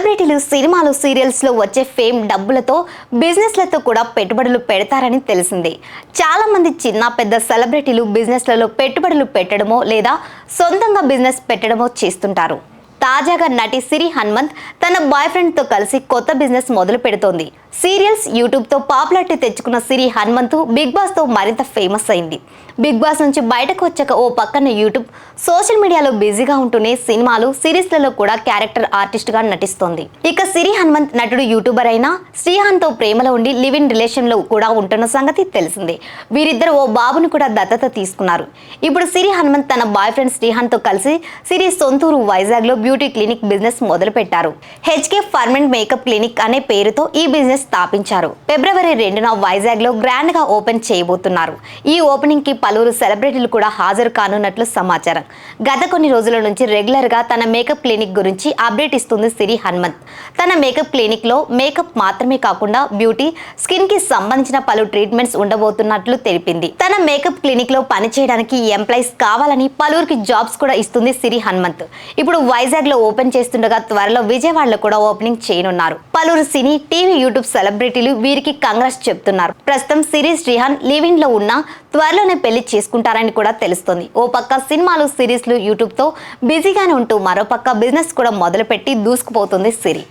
సెలబ్రిటీలు సినిమాలు సీరియల్స్లో వచ్చే ఫేమ్ డబ్బులతో బిజినెస్లతో కూడా పెట్టుబడులు పెడతారని తెలిసింది. చాలామంది చిన్న పెద్ద సెలబ్రిటీలు బిజినెస్లలో పెట్టుబడులు పెట్టడమో లేదా సొంతంగా బిజినెస్ పెట్టడమో చేస్తుంటారు. తాజాగా నటి సిరి హనుమంత్ తన బాయ్ ఫ్రెండ్తో కలిసి కొత్త బిజినెస్ మొదలు పెడుతోంది సీరియల్స్ యూట్యూబ్తో పాపులారిటీ తెచ్చుకున్న సిరి హనుమంతు బిగ్ బాస్తో మరింత ఫేమస్ అయింది. బిగ్ బాస్ నుంచి బయటకు వచ్చాక ఓ పక్కన యూట్యూబ్ సోషల్ మీడియాలో బిజీగా ఉంటూనే సినిమాలు సిరీస్లలో కూడా క్యారెక్టర్ ఆర్టిస్ట్గా నటిస్తోంది. ఇక సిరి హనుమంత్ నటుడు యూట్యూబర్ అయిన శ్రీహాన్తో ప్రేమలో ఉండి లివ్ ఇన్ రిలేషన్లో కూడా ఉంటున్న సంగతి తెలిసిందే. వీరిద్దరు ఓ బాబును కూడా దత్తత తీసుకున్నారు. ఇప్పుడు సిరి హనుమంత్ తన బాయ్ ఫ్రెండ్ శ్రీహాన్తో కలిసి సిరి సొంతూరు వైజాగ్లో బ్యూటీ క్లినిక్ బిజినెస్ మొదలుపెట్టారు. హెచ్కే ఫర్మెంట్ మేకప్ క్లినిక్ అనే పేరుతో ఈ బిజినెస్ స్థాపించారు. ఫిబ్రవరి రెండున వైజాగ్లో గ్రాండ్గా ఓపెన్ చేయబోతున్నారు. ఈ ఓపెనింగ్కి పలువురు సెలబ్రిటీలు కూడా హాజరు కానున్నట్లు సమాచారం. గత కొన్ని రోజుల నుంచి రెగ్యులర్గా తన మేకప్ క్లినిక్ గురించి అప్డేట్ ఇస్తుంది సిరి హనుమంత్. తన మేకప్ క్లినిక్లో మేకప్ మాత్రమే కాకుండా బ్యూటీ స్కిన్కి సంబంధించిన పలు ట్రీట్మెంట్స్ ఉండబోతున్నట్లు తెలిపింది. తన మేకప్ క్లినిక్లో పనిచేయడానికి ఎంప్లాయీస్ కావాలని పలువురికి జాబ్స్ కూడా ఇస్తుంది సిరి హనుమంత్. ఇప్పుడు వైజాగ్లో ఓపెన్ చేస్తుండగా త్వరలో విజయవాడలో కూడా ఓపెనింగ్ చేయనున్నారు. పలువురు సినీ టీవీ యూట్యూబ్ సెలబ్రిటీలు వీరికి కంగ్రెస్ చెప్తున్నారు. ప్రస్తుతం సిరీస్ రిహాన్ లివింగ్లో ఉన్న త్వరలోనే పెళ్ళి చేసుకుంటారని కూడా తెలుస్తోంది. ఓ పక్క సినిమాలు సిరీస్లు యూట్యూబ్తో బిజీగానే ఉంటూ మరో పక్క బిజినెస్ కూడా మొదలుపెట్టి దూసుకుపోతుంది సిరి.